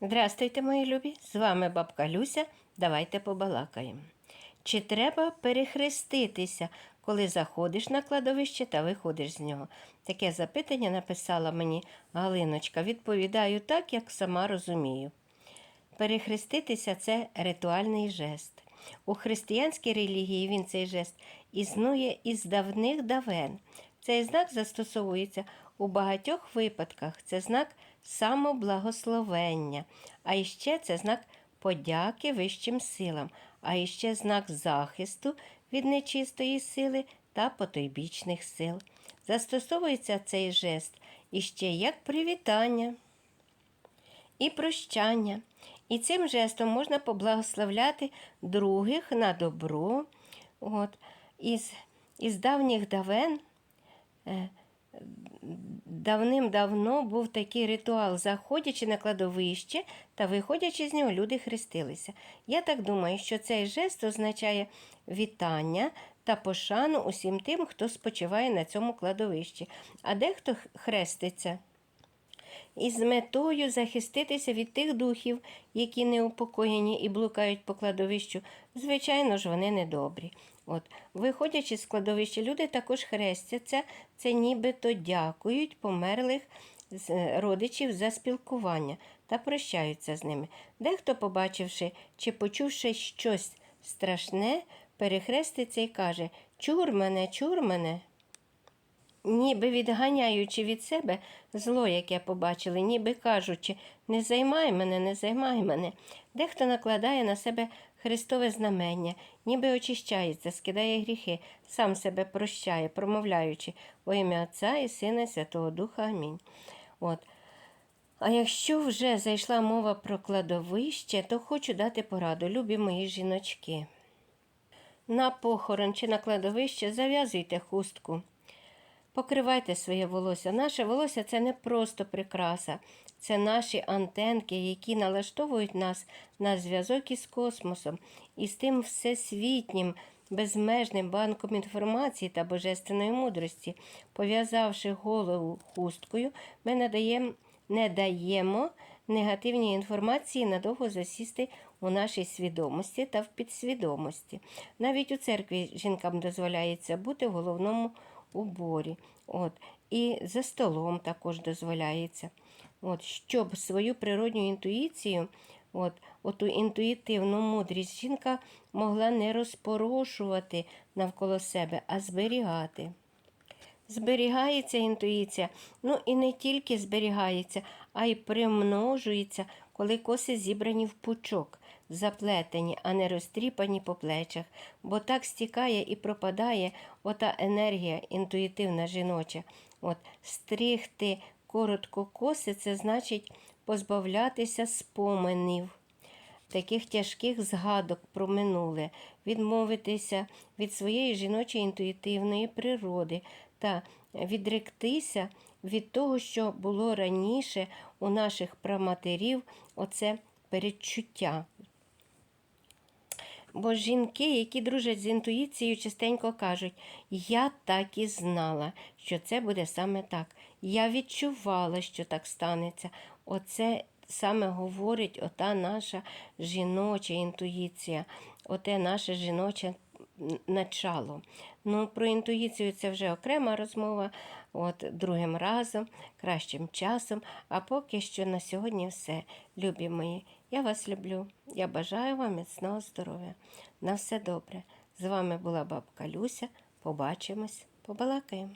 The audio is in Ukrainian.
Здрастуйте, мої любі! З вами бабка Люся. Давайте побалакаємо. Чи треба перехреститися, коли заходиш на кладовище та виходиш з нього? Таке запитання написала мені Галиночка. Відповідаю так, як сама розумію. Перехреститися це ритуальний жест. У християнській релігії він цей жест існує із давних давен. Цей знак застосовується у багатьох випадках. Це знак самоблагословення, а іще це знак подяки вищим силам, а іще знак захисту від нечистої сили та потойбічних сил. Застосовується цей жест іще як привітання і прощання. І цим жестом можна поблагословляти других на добро. От. Із, із давніх давен е, давним-давно був такий ритуал, заходячи на кладовище та виходячи з нього, люди хрестилися. Я так думаю, що цей жест означає вітання та пошану усім тим, хто спочиває на цьому кладовищі, а дехто хреститься із метою захиститися від тих духів, які неупокоєні і блукають по кладовищу, звичайно ж, вони недобрі. От, Виходячи з кладовища, люди також хрестяться, це нібито дякують померлих родичів за спілкування та прощаються з ними. Дехто, побачивши чи почувши щось страшне, перехреститься і каже Чур мене, чур мене ніби відганяючи від себе зло, яке побачили, ніби кажучи, не займай мене, не займай мене. Дехто накладає на себе Христове знамення, ніби очищається, скидає гріхи, сам себе прощає, промовляючи во ім'я Отця і Сина і Святого Духа. Амінь. От. А якщо вже зайшла мова про кладовище, то хочу дати пораду, любі мої жіночки. На похорон чи на кладовище зав'язуйте хустку. Покривайте своє волосся. Наше волосся це не просто прикраса, це наші антенки, які налаштовують нас на зв'язок із космосом, і з тим всесвітнім, безмежним банком інформації та божественної мудрості. Пов'язавши голову хусткою, ми надаємо, не даємо негативній інформації надовго засісти у нашій свідомості та в підсвідомості. Навіть у церкві жінкам дозволяється бути в головному уборі. От. І за столом також дозволяється. От. Щоб свою природню інтуїцію, от, оту інтуїтивну мудрість жінка могла не розпорошувати навколо себе, а зберігати. Зберігається інтуїція, ну і не тільки зберігається, а й примножується, коли коси зібрані в пучок, заплетені, а не розтріпані по плечах, бо так стікає і пропадає ота енергія інтуїтивна жіноча. От стригти коротко коси це значить позбавлятися споменів таких тяжких згадок про минуле, відмовитися від своєї жіночої інтуїтивної природи та відректися від того, що було раніше у наших праматерів, оце передчуття. Бо жінки, які дружать з інтуїцією, частенько кажуть, я так і знала, що це буде саме так. Я відчувала, що так станеться. Оце саме говорить ота наша жіноча інтуїція, оте наше жіноче начало. Ну, про інтуїцію це вже окрема розмова, от другим разом, кращим часом. А поки що на сьогодні все, любі мої. Я вас люблю. Я бажаю вам міцного здоров'я. На все добре. З вами була бабка Люся. Побачимось, побалакаємо.